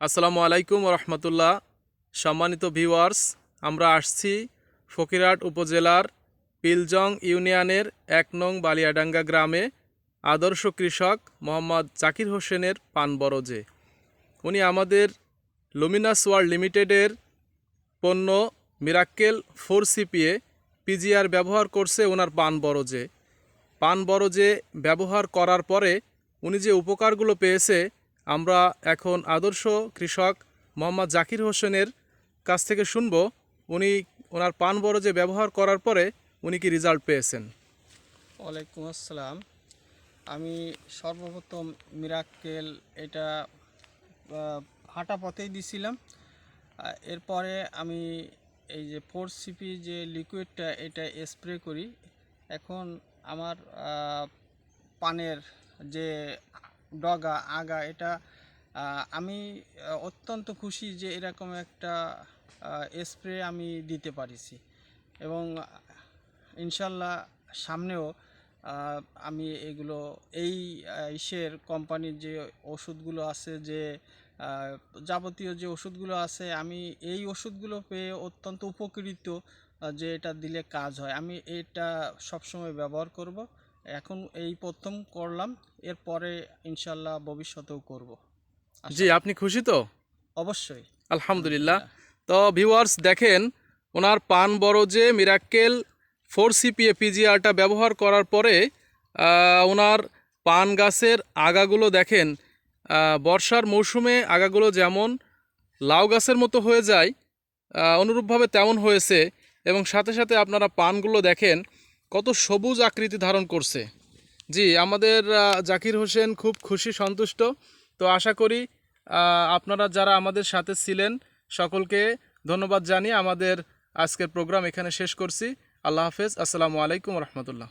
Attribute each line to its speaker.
Speaker 1: আসসালামু আলাইকুম রহমতুল্লাহ সম্মানিত ভিউয়ার্স, আমরা আসছি ফকিরহাট উপজেলার পিলজং ইউনিয়নের এক নং বালিয়াডাঙ্গা গ্রামে আদর্শ কৃষক মোহাম্মদ জাকির হোসেনের পান বরজে উনি আমাদের লুমিনাস ওয়ার্ল্ড লিমিটেডের পণ্য মিরাক্কেল ফোর সিপিএ পিজিআর ব্যবহার করছে ওনার পান বরজে পান বরজে ব্যবহার করার পরে উনি যে উপকারগুলো পেয়েছে আমরা এখন আদর্শ কৃষক মোহাম্মদ জাকির হোসেনের কাছ থেকে শুনব উনি ওনার পান বরজে ব্যবহার করার পরে উনি কি রেজাল্ট পেয়েছেন।
Speaker 2: ওয়ালাইকুম আসসালাম। আমি সর্বপ্রথম মিরাক্কেল এটা হাঁটা পথেই দিছিলাম। এরপরে আমি এই যে ফোর সিপি যে লিকুইডটা, এটা স্প্রে করি। এখন আমার পানের যে ডগা, আগা, এটা আমি অত্যন্ত খুশি যে এরকম একটা স্প্রে আমি দিতে পারিছি। এবং, ইনশাল্লাহ সামনেও আমি এগুলো, এই ইসের কোম্পানির যে ওষুধগুলো আছে, যে যাবতীয় যে ওষুধগুলো আছে, আমি এই ওষুধগুলো পেয়ে অত্যন্ত উপকৃত যে এটা দিলে কাজ হয়। আমি এটা সবসময় ব্যবহার করব। এখন এই প্রথম করলাম এরপরে ইনশাল্লাহ ভবিষ্যতেও করব।
Speaker 1: জি আপনি খুশি তো?
Speaker 2: অবশ্যই।
Speaker 1: আলহামদুলিল্লাহ। তো ভিউয়ার্স দেখেন ওনার পান বরজে মিরাক্কেল ফোর সিপিএ পিজিআরটা ব্যবহার করার পরে ওনার পান গাছের আগাগুলো দেখেন বর্ষার মৌসুমে আগাগুলো যেমন লাউ গাছের মতো হয়ে যায় অনুরূপভাবে তেমন হয়েছে এবং সাথে সাথে আপনারা পানগুলো দেখেন কত সবুজ আকৃতি ধারণ করছে। জি, আমাদের জাকির হোসেন খুব খুশি, সন্তুষ্ট। তো আশা করি আপনারা যারা আমাদের সাথে ছিলেন, সকলকে ধন্যবাদ জানিয়ে আমাদের আজকের প্রোগ্রাম এখানে শেষ করছি। আল্লাহ হাফেজ। আসসালামু আলাইকুম রহমতুল্লাহ।